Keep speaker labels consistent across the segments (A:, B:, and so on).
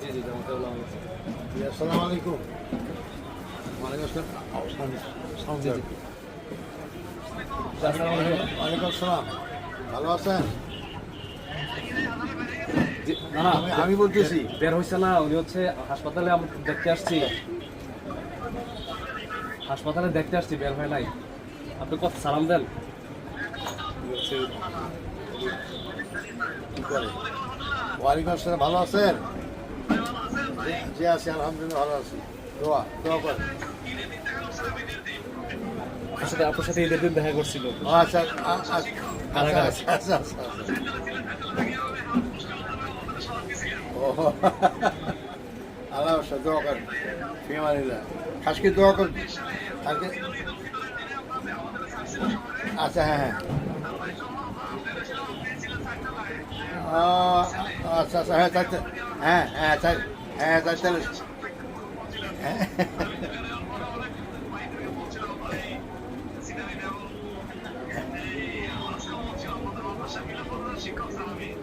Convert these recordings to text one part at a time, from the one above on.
A: জি জি জামাতে উলামা
B: জি, আসসালামু আলাইকুম। ওয়ালাইকুম আসসালাম। সাউন্ড
A: জি জি। আসসালামু আলাইকুম।
B: ওয়ালাইকুম আসসালাম। ভালো আছেন?
A: না না
B: আমি- বলতেছি।
A: বের হয়েছে না উনি হচ্ছে হাসপাতালে আমি দেখতে আসছি। হাসপাতালে দেখতে আসছি বের হয় নাই। আপনি কত সালাম দেন?
B: ওয়ালাইকুম আসসালাম। ভালো আছেন? জি- আছি আলহামদুলিল্লাহ ভালো আছি। দোয়া দোয়া করেন।
A: সাথে আপনার সাথে ঈদের দিন দেখা করছিল।
B: আচ্ছা আচ্ছা আচ্ছা আচ্ছা আচ্ছা আচ্ছা। ও আল্লাহ আচ্ছা, দোয়া করেন। ফিমানিল্লাহ খাসকে দোয়া করেন। খাসকে। আচ্ছা হ্যাঁ হ্যাঁ। আচ্ছা আচ্ছা হ্যাঁ হ্যাঁ হ্যাঁ হ্যাঁ তাহলে হ্যাঁ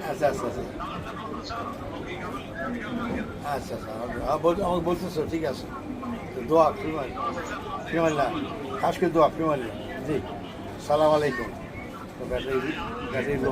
B: আচ্ছা আচ্ছা আচ্ছা। আচ্ছা আচ্ছা আহ, বল আমাকে বলতেছো ঠিক আছে। দোয়া ফিমাল ফিমাল্লা খাস করে দোয়া ফিমাল্লা জি সালাম আলাইকুম। ব্যাটারি ব্যাটারি লো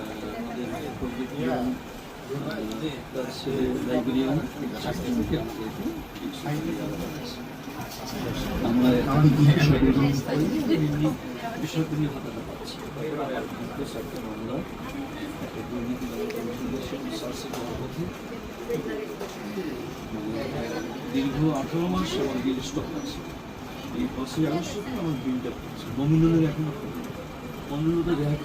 C: আমরা এখন বিষয়টি নিয়ে হাতাতে পারছি একটা মামলা একটা দুর্নীতি দীর্ঘ আঠারো মাস আমার বিল স্টক আছে এই আগস্ট আমার বিলটা করছে নমিনালের এখন পনেরোটা দেখা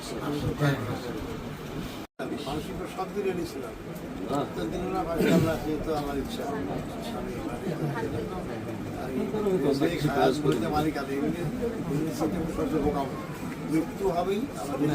C: করছে
B: রেডি দিনে না পারি আমরা যেহেতু আমার ইচ্ছা কাজ করতে মালিক আছে এমনি এমনি সবচেয়ে বোকাম। মৃত্যু হবেই আমাদের